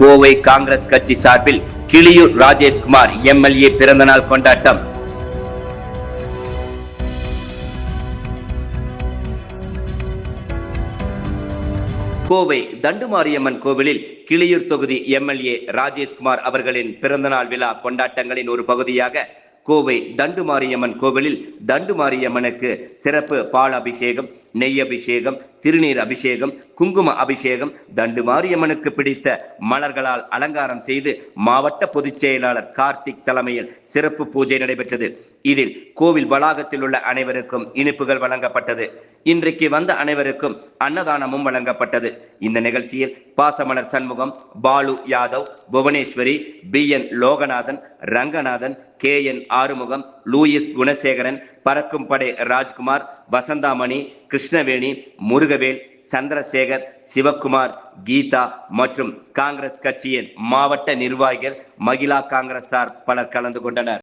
கோவை காங்கிரஸ் கட்சி சார்பில் கிளியூர் ராஜேஷ்குமார் எம்எல்ஏ பிறந்தநாள் கொண்டாட்டம். கோவை தண்டுமாரியம்மன் கோவிலில் கிளியூர் தொகுதி எம்எல்ஏ ராஜேஷ்குமார் அவர்களின் பிறந்தநாள் விழா கொண்டாட்டங்களின் ஒரு பகுதியாக கோவை தண்டுமாரியம்மன் கோவிலில் தண்டுமாரியம்மனுக்கு சிறப்பு பால் அபிஷேகம் நெய் அபிஷேகம் திருநீர் அபிஷேகம் குங்கும அபிஷேகம் தண்டுமாரியம்மனுக்கு பிடித்த மலர்களால் அலங்காரம் செய்து மாவட்ட பொதுச் செயலாளர் கார்த்திக் தலைமையில் சிறப்பு பூஜை நடைபெற்றது. இதில் கோவில் வளாகத்தில் உள்ள அனைவருக்கும் இனிப்புகள் வழங்கப்பட்டது. இன்றைக்கு வந்த அனைவருக்கும் அன்னதானமும் வழங்கப்பட்டது. இந்த நிகழ்ச்சியில் Pasamalar Shanmugam Balu Yadav Bhuvaneswari P N Loganathan Ranganathan K N Arumugam Louis Gunasekaran பறக்கும் படை ராஜ்குமார் வசந்தாமணி கிருஷ்ணவேணி முருகவேல் சந்திரசேகர் சிவக்குமார் கீதா மற்றும் காங்கிரஸ் கட்சியின் மாவட்ட நிர்வாகிகள் மகிழா காங்கிரசார் பலர் கலந்து கொண்டனர்.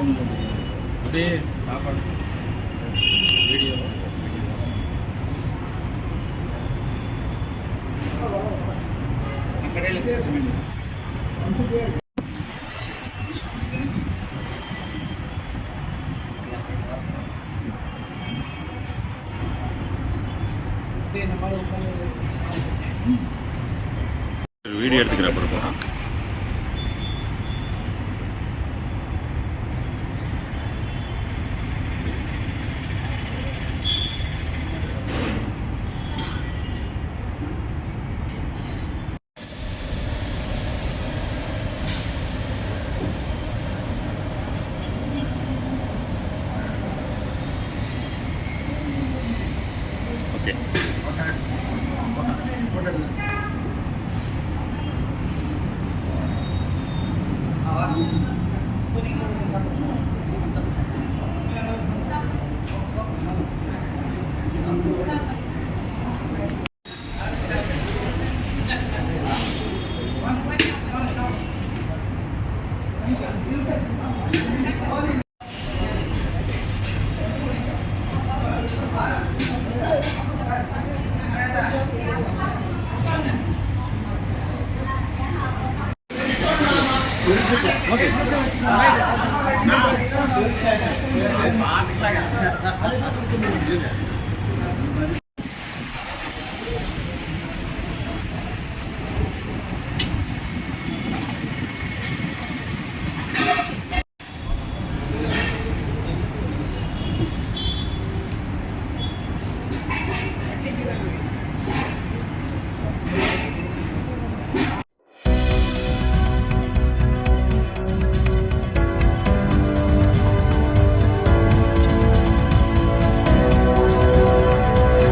அப்படியே சாப்பாடு. வீடியோ. கடையில் மாதிரி உட்காந்து வீடியோ எடுத்துக்கிறேன் அப்புறம் ஓகே. பார்த்துக்கலாம் 有一我给没带没有